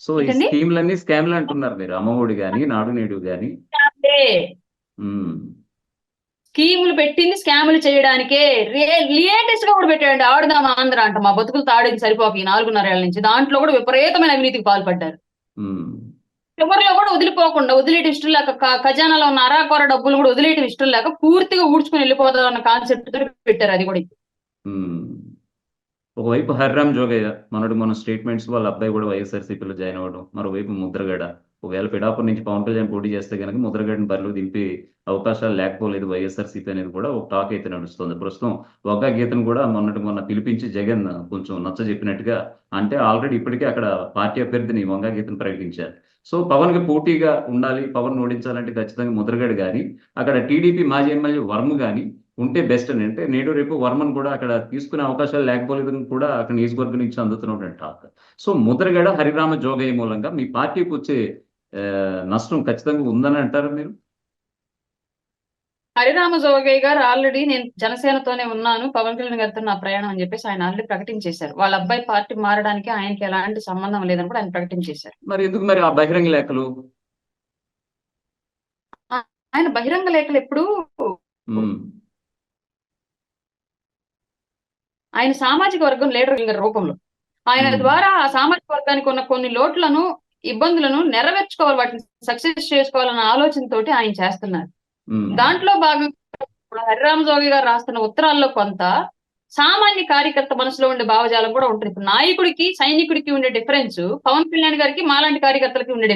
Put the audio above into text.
So ఈ? స్కీమ్‌లన్నీ స్కామ్‌లు అంటున్నారు మీరు. అమ్మఒడి గాని, నాడు నేడు గాని. స్కామ్‌లే. పెట్టింది స్కాములు చేయడానికే. రే లేటెస్ట్‌గా కూడా పెట్టాడండి. ఆడుదాం ఆంధ్ర అంట. మా బతుకులు తాడుకి సరిపోక ఈ 4.5 ఏళ్ళ నుంచి. దాంట్లో కూడా విపరీతమైన అవినీతికి పాల్పడ్డారు. చివరిలో కూడా వదిలిపోకుండా వదిలేయటం ఇష్టం లేక ఖజానాలో ఉన్న అరాకొర డబ్బులు కూడా వదిలేయటం ఇష్టం లేక పూర్తిగా ఊడ్చుకొని వెళ్ళిపోదాం అన్న కాన్సెప్ట్ తోటి పెట్టారు అది కూడా. ఒకవైపు హరిరామ్ జోగయ్య మొన్నటి మన స్టేట్మెంట్స్ వాళ్ళ అబ్బాయి కూడా వైఎస్ఆర్‌సీపీలో జాయిన్ అవ్వడం. మరోవైపు ముద్రగడ. ఒకవేళ పిడాపూర్ నుంచి పవన్ కళ్యాణ్ పోటీ చేస్తే కనుక ముద్రగడని బరిలో దింపే అవకాశాలు లేకపోలేదు వైఎస్ఆర్‌సీపీ అనేది కూడా ఒక టాక్ అయితే నడుస్తుంది. ప్రస్తుతం ఒక గీతను కూడా మొన్నటి మొన్న పిలిపించి జగన్ కొంచెం నచ్చ చెప్పినట్టుగా అంటే ఆల్రెడీ ఇప్పటికే అక్కడ పార్టీ అభ్యర్థిని వంగా గీతను ప్రకటించారు. సో పవన్కి పోటీగా ఉండాలి. పవన్ ఓడించాలంటే ఖచ్చితంగా ముద్రగడ గాని, అక్కడ టీడీపీ మాజీ ఎమ్మెల్యే వర్మ గాని ఉంటే బెస్ట్ అని. అంటే నేడు రేపు వర్మను కూడా అక్కడ తీసుకునే అవకాశాలు లేకపోలేదని కూడా అక్కడ నియోజకవర్గం నుంచి అందుతున్నటువంటి టాక్. సో ముద్రగడ, హరిరామ జోగయ్య మూలంగా మీ పార్టీకి వచ్చే నష్టం ఖచ్చితంగా ఉందని అంటారా మీరు? హరిరామ జోగయ్య గారు ఆల్రెడీ నేను జనసేనతోనే ఉన్నాను. పవన్ కళ్యాణ్ గారితో నా ప్రయాణం అని చెప్పేసి ఆయన ఆల్రెడీ ప్రకటించేశారు. వాళ్ళ అబ్బాయి పార్టీ మారడానికి ఆయనకి ఎలాంటి సంబంధం లేదని కూడా ఆయన ప్రకటించేశారు. మరి ఎందుకు మరి ఆ బహిరంగ లేఖలు? ఆయన బహిరంగ లేఖలు ఎప్పుడు ఆయన సామాజిక వర్గం లీడర్ రూపంలో. ఆయన. ద్వారా ఆ సామాజిక వర్గానికి ఉన్న కొన్ని లోట్లను, ఇబ్బందులను నెరవేర్చుకోవాలి. వాటిని సక్సెస్ చేసుకోవాలన్న ఆలోచనతోటి ఆయన చేస్తున్నారు. దాంట్లో భాగంగా హరిరామ జోగి గారు రాస్తున్న ఉత్తరాల్లో కొంత సామాన్య కార్యకర్త మనసులో ఉండే భావజాలం కూడా ఉంటుంది. ఇప్పుడు నాయకుడికి, సైనికుడికి ఉండే డిఫరెన్స్ పవన్ కళ్యాణ్ గారికి మాలాంటి కార్యకర్తలకి ఉండే